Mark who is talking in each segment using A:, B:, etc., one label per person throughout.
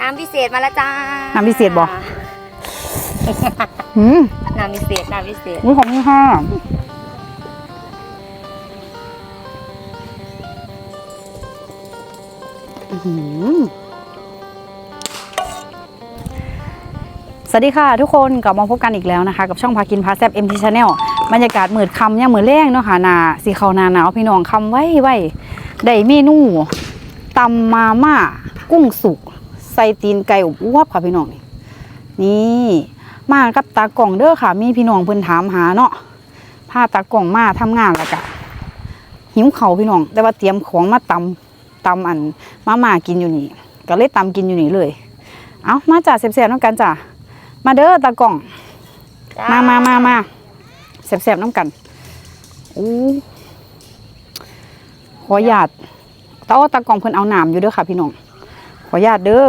A: น้ำพิเศษมาแล้วจ้า
B: น้ำพิเศษบ่หืม
A: น้ำพิเศษน้ำพิเศษ
B: อุ้ยของนี่ค่ะอื้อหือสวัสดีค่ะทุกคนกลับมาพบกันอีกแล้วนะคะ กับช่องพากินพาแซบเอ็มทีชาแนลบรรยากาศมืดคำเนี่ยามมือแรงเนาะค่ะหนาสีเขาหนาหนาวพี่น้องคำไว้ไว้ได้เมนูตำมาม่ากุ้งสุก ใส่ตีนไก่อบอวบค่ะพี่น้องนี่นี่มากับตากล่องเด้อค่ะ มีพี่น้องเพิ่นถามหาเนาะพาตากล่องมาทำงานแล้วกะหิวเขาวพี่น้อง แต่ว่าเตรียมของมาตำตำอันมาม่ากินอยู่นี่ ก็เลยตำกินอยู่นี่เลย เอามาจ่าเสียบๆน้ำกันจ้ะมาเด้อตากล่อง
A: จ้
B: มามามามาเสียบๆน้ำกันอู้ขอหยาดเต้าตากล่องเพิ่นเอาหนามอยู่เด้อค่ะพี่น้อง ขอหยาดเด้อ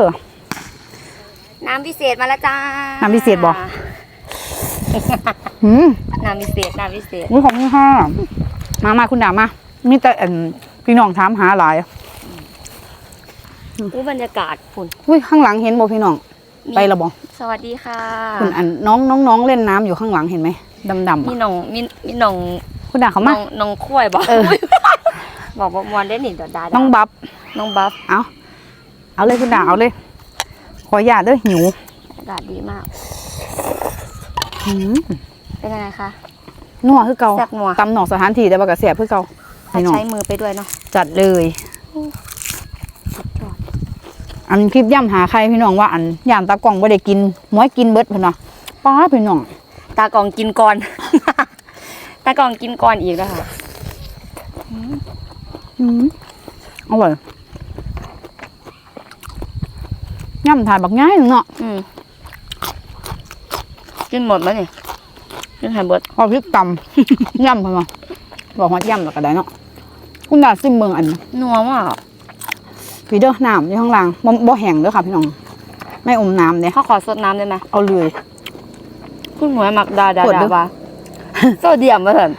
A: น้ำพิเศษมาแล้วจ้า
B: น้ำพิเศษบ่ หืม
A: น้ำพิเศษ น้ำพิเศษ
B: อุ้ยของนี่ค่ะมามาคุณดามา มีแต่อันพี่น้องถามหาหลาย
A: อู้บรรยากาศฝุ่น
B: อุ้ยข้างหลังเห็นบ่พี่น้อง ไปและบ่
A: สวัสดีค่ะ
B: คุณอันน้องน้องน้องเล่นน้ำอยู่ข้างหลังเห็นไหมดำดำ
A: มีหนองมีมีหนอง
B: คุณดาเขา
A: หน
B: มา
A: องหนองคุ้ยบอก
B: เออ
A: บอกว่ามวนได้หนิเดี๋ยวดา
B: น้องบับ
A: น้องบัฟ
B: เอา เอาเลยคุณดาเอาเลย ขอหยาดเด้อหิว
A: อากาศดีมาก
B: หืม
A: เป็นยังไงคะ
B: นัวคือเก่า
A: แซ่บนัว
B: ตำหนอกสถานที่แต่ว่ากระเสียบคือเก่า
A: ถ้า
B: พี่น้อง
A: ใช้มือไปด้วยเนาะ
B: จัดเลยอันคลิปย่ำหาใครพี่น้องว่าอันย่านตากล่องบ่ได้กินหมวยกินเบิดเพิ่นเนาะป้าพี่น้อง
A: ตากล่องกินก่อน ตากล่องกินก่อนอีกแล้วค่ะ
B: อืมอร่อย ย่ำทานบักง่ายหนึ่งเนาะ
A: อืมกินหมดไหมเนี่ยกินไฮเบิร์ด
B: พอพริกตำ ย่ำเพิ่นมาบอกว่าย่ำแล้วก็ได้เนาะคุณดาซิมเมืองอัน
A: นัวมาก
B: พี่เด้อน้ำอยู่ข้างล่างบ่บ่แห้งเด้อค่ะพี่น้องไม่อมน้ำเด้
A: เขาขอสดน้ำได้ไหม
B: เอาเลย
A: คุณหมวยมักดาดา
B: ปวด
A: ดา
B: ด้วย
A: ว่าโซเดียมมาเถอะ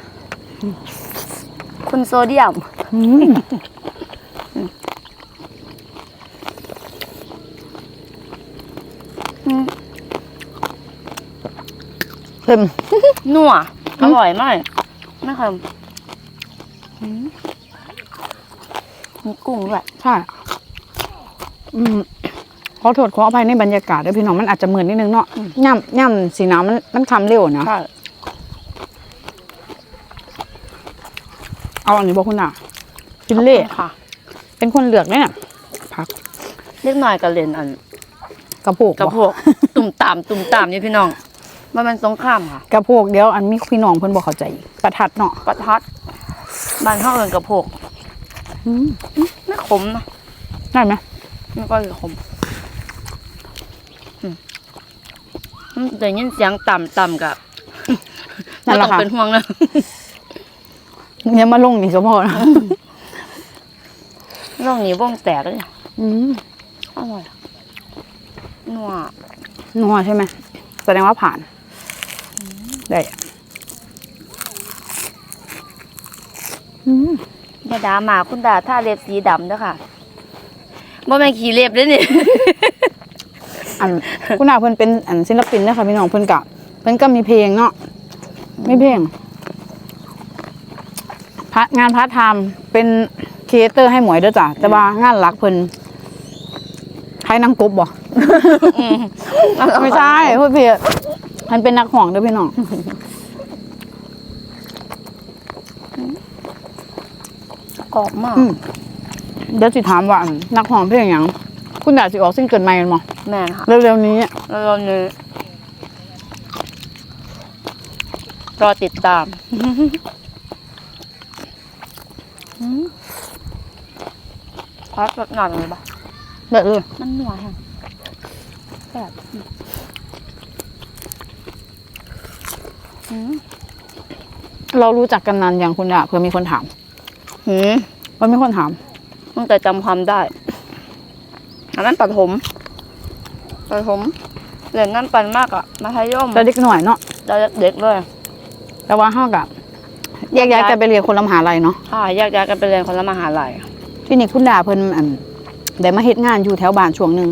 A: คุณโซเดียม
B: อืม
A: อืม
B: เค็ม
A: นัวอร่อยมากไม่เค็มอืมมีกุ้งด้วย
B: ใช่ อืมขอโทษขออภัยในบรรยากาศด้วยพี่น้องมันอาจจะเหมือนนิดนึงเนาะย่ำย่ำสีน้ำมันมันคำเร็วนะ
A: ใช่
B: เอาอันนี้บอกคุณอะกินเล่
A: ค่ะ
B: เป็นคนเหลือกเนี่ยผัก
A: เล็กหน่อยกระเลนอัน
B: กระโปก
A: กระ
B: บ่
A: โพกตุ่มตามตุ่มตามนี่พี่น้อง มันเป็นสงครามค่ะ
B: กระโปกเดี๋ยวอันมีพี่น้องเพิ่นบอกเข้าใจอีกประทัดเนาะ
A: ประทัดบ้านเท่าเอินกระโพก
B: อืม
A: ไม่ขมนะ
B: ได้ไหม
A: ไม่ก็ขมอืมอืมแต่ยินเสียงต่ำต่ำกับ
B: นั่นแหละ
A: ไม่ต้อง
B: ค่ะ
A: เป็นห่วงนะ
B: เนี่ยมาลงนี่สมพอนะ
A: เรื่องนี้วงแตกเลย
B: อืม
A: อร่อยนัว
B: นัวใช่ไหมแสดงว่าผ่าน ได้อืม
A: ยาดาหมาคุณดาท่าเล็บสีดำเด้วยค่ะบ่แม่นขี่เล็บเลยนี่
B: อันคุณอาเพิ่นเป็นอันศิลปินนะคะพี่น้องเพิ่นกะเพิ่นก็มีเพลงเนาะมีเพลงพระงานพาร์ทไทม์เป็นครีเอเตอร์ให้หมวยเด้อจ้ะแต่ว่างานหลักเพิ่นใครนางกบบ่
A: อืม
B: ไม่ใช่พูดผิด มันเป็นนักห่องเด้วยพี่น้อง
A: กรอบมาก
B: อืมเดี๋ยวสิถามว่าอันนักห่องเพลงหยังคุณดาสิออกซิงเกิลใหม่กันบ่
A: แม่นค่ะ
B: เร็วๆนี้
A: แล้วเราเนื้อรอติดตามอืมพักแบบหน่อยเลยปะ
B: เด้อเออ
A: มันหนัวแฮงแบบอืม
B: เรารู้จักกันนานอย่างคุณดาเผื่อมีคนถาม
A: หืม
B: มันมีคนถาม
A: ตั้งแต่จำความได้อันนั้นปัดผมปัดผมเรียนนั่นปันมากอะมัธยม
B: แต่เด็กหน่อยเนาะ
A: เราเด็กเลย
B: แต่ว่าเฮากับแยกย้ายกันไปเรียนคนละมหาลัยเนาะ
A: ค่ะแยกย้ายกันไปเรียนคนละมหาลัย
B: ที่นี่คุณดาเพิ่นอันได้มาเฮ็ดงานอยู่แถวบ้านช่วงหนึ่ง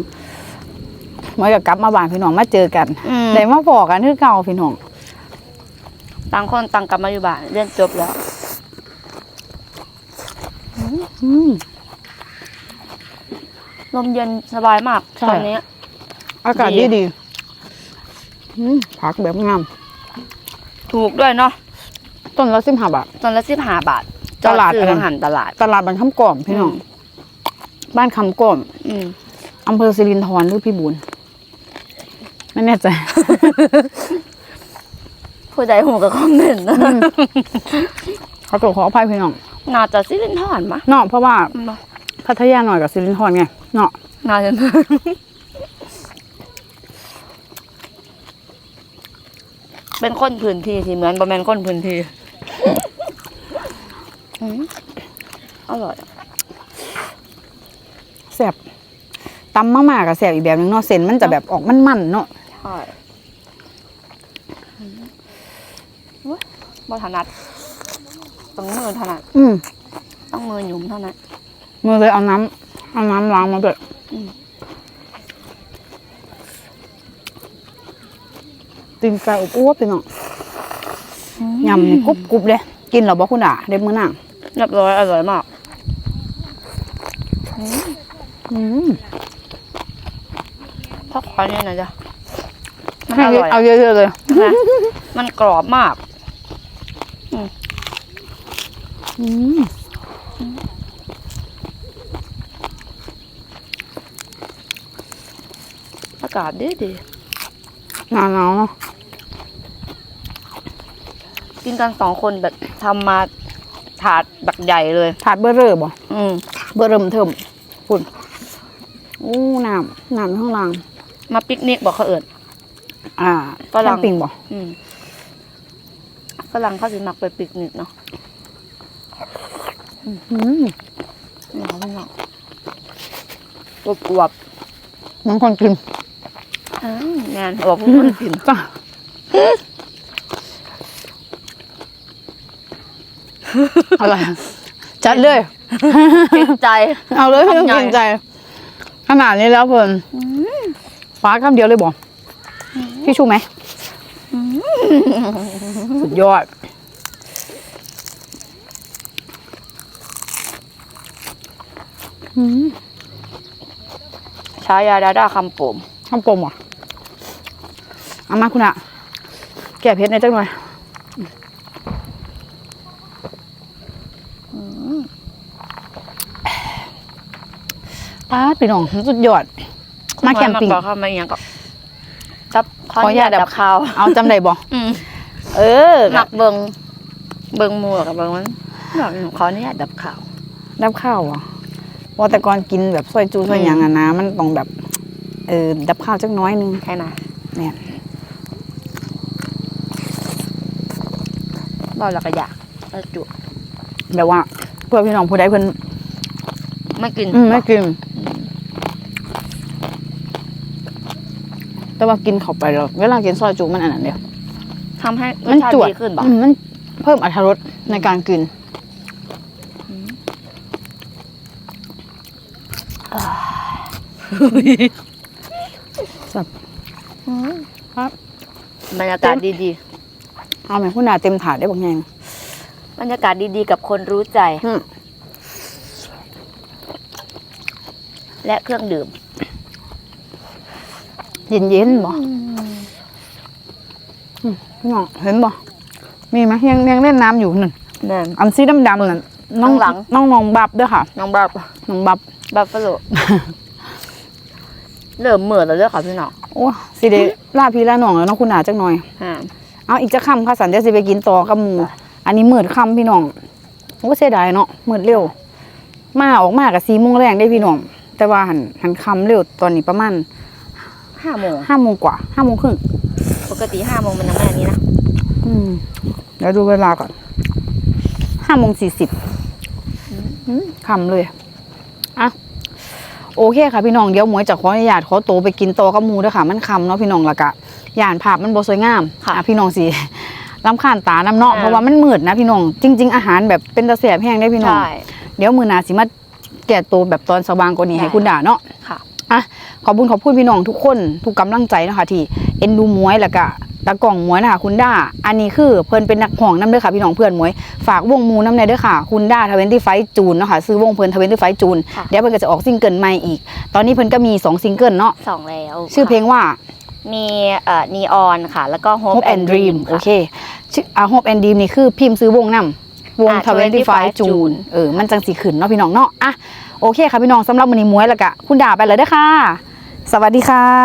B: หมวยกับกลับมาบ้านพี่น้องมาเจอกัน
A: อืม
B: ได้มาพอกันคือเก่าพี่น้อง
A: ต่างคนต่างกลับมาอยู่บ้านเรียนจบแล้ว
B: อืม
A: ลมเย็นสบายมาก
B: ใช่
A: ตอนนี้
B: อากาศ
A: ดี
B: ดีดีอืมผักแบบงาม
A: ถูกด้วยเนาะ
B: ต้นละสิบห้าบาท
A: ตอนละสิบห้าบาท
B: ตลาด
A: จอซื้อ
B: อะไร
A: อาหารตลาด
B: ตลาดบ้านคำก่อมพี่น้อง
A: อืม
B: บ้านคำก่อม
A: อืม
B: อำเภอสิรินธรหรือพี่บุญไม่แน่ใจ
A: ผู้ใดหูกับคอมเมนต์นะ
B: ขอตัวขออภัยพี่น้อง
A: น่าจะซิลินทอนมะ
B: เนาะเพราะว่า
A: บ่
B: พัทยาหน่อยกับสิรินธรไงเนาะ
A: น่าจะเป็นคนพื้นที่ที่เหมือนประมาณคนพื้นที่อืมอร่อย
B: แซ่บตำมากๆกับแซ่บอีกแบบนึงเนาะเส้นมันจะแบบออกมันๆเนาะ
A: ใช่อืมโอ๊ย บ่ถนัดต้องมือถนัด
B: อืม
A: ต้องมือหยุ่มเท่านั้น
B: มือเลยเอาน้ำเอาน้ำล้างมาด้วย
A: อืม
B: ตีนไก่อบอวบพี่น้องยำนี่กรุบกรุบเลยกินเหรอบ่คุณอะเด็มื้อนั่ง
A: เรียบร้อยอร่อยมาก
B: อืม
A: พักขอเนี่ยนะจ๊ะมัน
B: ให้
A: อ
B: เย
A: ร่
B: อะ
A: อย
B: เอาเยอะๆเลย
A: นะมันกรอบมาก
B: อืม
A: อากาศดีดี
B: หนาวๆเนาะ
A: กินกันสองคนแบบทำมาถาดแบบใหญ่เลย
B: ถาดเบอร์เรอร์บ่
A: อืม
B: เบอร์เริ่มเทิมฝุ่นอู้น้ำน้ำข้างล่าง
A: มาปิกนิกบอกเขาเอิญ
B: อ่า
A: ฝรั่ง
B: แคมปิงบ่
A: อืมฝรั่งเขาสิมักไปปิกนิกเนาะ
B: อืม
A: นี่เขาไม่เนาะกรอบกรอบ
B: บางคนกิน
A: ๆอ้าวงานบอกผู้คนกิน
B: จ้ะอะไรจัดเลย
A: เกรงใจ
B: เอาเลยไม่ต้อง
A: ทำใหญ่
B: เกรงใจ ขนาดนี้แล้วเพิ่นฟ้าคำเดียวเลยบ่พี่ชูไหมสุดยอด อืม
A: ฉายาดาดาคำโปม
B: ทำปมเหรอเอามาคุณอะแก่เพชรในอยจังหน่อยป้าดพี่น้องสุดยอด มาแคมปิ้ง
A: บอกเขามาอหย่างก็จับ
B: ขออนุญาตดับ
A: ข้าว
B: เอาจำได้บ่
A: อืม
B: เออ
A: หมักเบิงเบิงหมูกับเบิงมันแบบขออนุญาตดับข่าว
B: ดับข้าวอะ เพราะแต่ก่อนกินแบบซอยจูซอยหยังอะนะ มันต้องแบบ เออดับข้าวจักหน้อยนึง
A: ใช่ไหม
B: เนี่ย
A: บอกแล้วก็อยากแล้วจุ
B: แบบว่า เพื่อพี่น้องผู้ใดเพิ่น
A: ไม่กิน
B: อืมไม่กิน แต่ว่ากินเข้าไปแล้วเวลากินซอยจูมันอันนั้นเดียว
A: ทำให้ร
B: มั
A: สชาติ
B: จวด
A: ดีขึ้นบ่
B: อืมมันเพิ่มอรรถรสในการกิน สับครับ
A: บรรยากาศดี
B: เอาไหมคุณนาเต็มถาดได้บอกไง
A: ๆ บรรยากาศดีๆ กับคนรู้ใจ
B: อืม
A: และเครื่องดื่ม
B: เย็นเย็นๆบ่อืมพี่น้องเห็นบ่มีไหมยังยังเล่นน้ำอยู่นั่น
A: แน่น
B: อันสีดำๆนั่นน้อง
A: ข้างหลัง
B: น้องน้องบับเด้วยค่ะ
A: น้องบับ
B: น้องบับ
A: บัฟฟาโล เริ่มเหมือนแล้วเด้อค่ะพี่น้อง
B: โอ้สิเดล่าพี่ล่าน้องแล้วเน้องคุณนาจักหน่อย
A: ฮะ
B: เอาอีกจะคำค่ะสันเดี๋ยวสิไปกินต่อกับหมูอันนี้มืดคำพี่น้องโอ้เสียดายเนาะมืดเร็ว มาออกมากับสีโมงแรงได้พี่น้องแต่ว่าหันหันคำเร็วตอนนี้ประมาณ
A: ห้าโมง
B: ห้าโมงกว่าห้าโมงครึ่ง
A: ปกติห้าโมงมันยังไม่อันนี้นะ
B: อืมเดี๋ยวดูเวลาก่อนห้าโมงสี่สิบคำเลยอะ โอเคค่ะพี่น้องเดี๋ยวหมวยจะขออนุญาตขอตัวไปกินต่อกับหมูด้วยค่ะ มันคำเนาะพี่น้องและกะย่านภาพมันบ่สวยงาม
A: ค่ะ
B: อะพี่น้องสิลำคาญตาน้ำเนาะ
A: อ่า
B: เพราะว่ามันมืดนะพี่น้องจริง ๆ อาหารแบบเป็นตะเสียบแห้งได้พี่น้อง
A: ใช่
B: เดี๋ยวมือหนาสิมาแก่ตัวแบบตอนสว่างกว่านี้
A: ได้
B: ให้คุณด่าเนาะ
A: ค่ะ
B: อะขอบคุณขอบคุณพี่น้องทุกคนทุกกำลังใจเนาะคะที่เอ็นดูมวยแล้วก็ตะกล่องมวยนะคะคุณด้า อันนี้คือเพิ่นเป็นนักห่องน้ำเด้อค่ะพี่น้องเพื่อนมวยฝากวงหมูน้ำในเด้อค่ะ คุณด้าทเวนตี้ไฟจูนเนาะค่ะซื้อวงเพิ่นทเวนตี้ไฟจูน
A: ค่ะ
B: เดี๋ยวเพิ่นก็จะออกซิงเกิลใหม่อีก ตอนนี้เพิ่นก็มี2ซิงเกิลเนาะ
A: สองแล้ว
B: ชื่อเพลงว่า
A: มีเอ่อนีออนค่ะ แล้วก็ Hope,
B: Hope and Dream โอเคชื่ออ่า Hope and Dream นี่คือพิมพ์ซื้อวงนำวง
A: อ่า
B: ทเวนตี้ไฟ
A: 25
B: จูน
A: June
B: เออมันจังสีขึ้นเนาะพี่น้องเนาะอะ โอเคค่ะพี่น้องสำหรับวันนี้มวยแล้วก็คุณด่าไปเลยเด้อค่ะ สวัสดีค่ะ